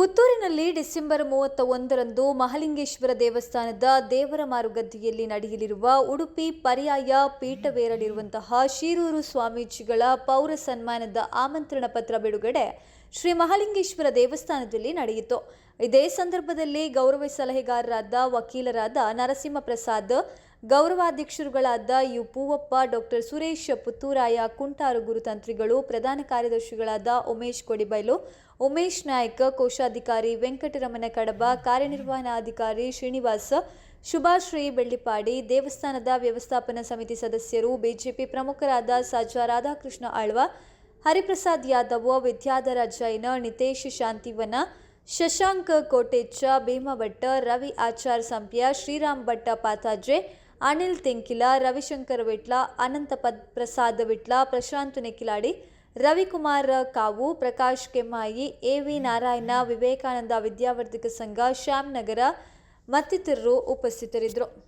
ಪುತ್ತೂರಿನಲ್ಲಿ December ಮೂವತ್ತ ಒಂದರಂದು ಮಹಲಿಂಗೇಶ್ವರ ದೇವಸ್ಥಾನದ ದೇವರ ಮಾರುಗದ್ದೆಯಲ್ಲಿ ನಡೆಯಲಿರುವ ಉಡುಪಿ ಪರ್ಯಾಯ ಪೀಠವೇರಲಿರುವಂತಹ ಶೀರೂರು ಸ್ವಾಮೀಜಿಗಳ ಪೌರ ಸನ್ಮಾನದ ಆಮಂತ್ರಣ ಪತ್ರ ಬಿಡುಗಡೆ ಶ್ರೀ ಮಹಾಲಿಂಗೇಶ್ವರ ದೇವಸ್ಥಾನದಲ್ಲಿ ನಡೆಯಿತು. ಇದೇ ಸಂದರ್ಭದಲ್ಲಿ ಗೌರವ ಸಲಹೆಗಾರರಾದ ವಕೀಲರಾದ ನರಸಿಂಹ ಪ್ರಸಾದ್ ಗೌರವಾಧ್ಯಕ್ಷರುಗಳಾದ ಯು ಪೂವಪ್ಪ, ಡಾಕ್ಟರ್ ಸುರೇಶ್ ಪುತ್ತೂರಾಯ, ಕುಂಟಾರು ಗುರುತಂತ್ರಿಗಳು ಪ್ರಧಾನ ಕಾರ್ಯದರ್ಶಿಗಳಾದ ಉಮೇಶ್ ಕೊಡಿಬೈಲು, ಉಮೇಶ್ ನಾಯ್ಕ, ಕೋಶಾಧಿಕಾರಿ ವೆಂಕಟರಮಣ ಕಡಬ, ಕಾರ್ಯನಿರ್ವಹಣಾಧಿಕಾರಿ ಶ್ರೀನಿವಾಸ್, ಶುಭಾಶ್ರೀ ಬೆಳ್ಳಿಪಾಡಿ, ದೇವಸ್ಥಾನದ ವ್ಯವಸ್ಥಾಪನಾ ಸಮಿತಿ ಸದಸ್ಯರು, ಬಿಜೆಪಿ ಪ್ರಮುಖರಾದ ಸಾಜಾ ರಾಧಾಕೃಷ್ಣ ಆಳ್ವ, ಹರಿಪ್ರಸಾದ್ ಯಾದವ್, ವಿದ್ಯಾಧರ ಜೈನ, ನಿತೇಶ್ ಶಾಂತಿವನ, ಶಶಾಂಕ್ ಕೋಟೆಚ್ಚ, ಭೀಮಭಟ್ಟ, ರವಿ ಆಚಾರ್ ಸಂಪ್ಯ, ಶ್ರೀರಾಮ್ ಭಟ್ಟ ಪಾತಾಜೆ ಅನಿಲ್ ತೆಂಕಿಲ, ರವಿಶಂಕರ್ ವಿಟ್ಲ, ಅನಂತ ಪದ್, ಪ್ರಸಾದ್ ವಿಟ್ಲ, ಪ್ರಶಾಂತ್ ನೆಕ್ಕಿಲಾಡಿ, ರವಿಕುಮಾರ್ ಕಾವು, ಪ್ರಕಾಶ್ ಕೆಮ್ಮಾಯಿ ಎ ವಿ ನಾರಾಯಣ, ವಿವೇಕಾನಂದ ವಿದ್ಯಾವರ್ಧಕ ಸಂಘ ಶ್ಯಾಮ್ ನಗರ ಮತ್ತಿತರರು ಉಪಸ್ಥಿತರಿದ್ದರು.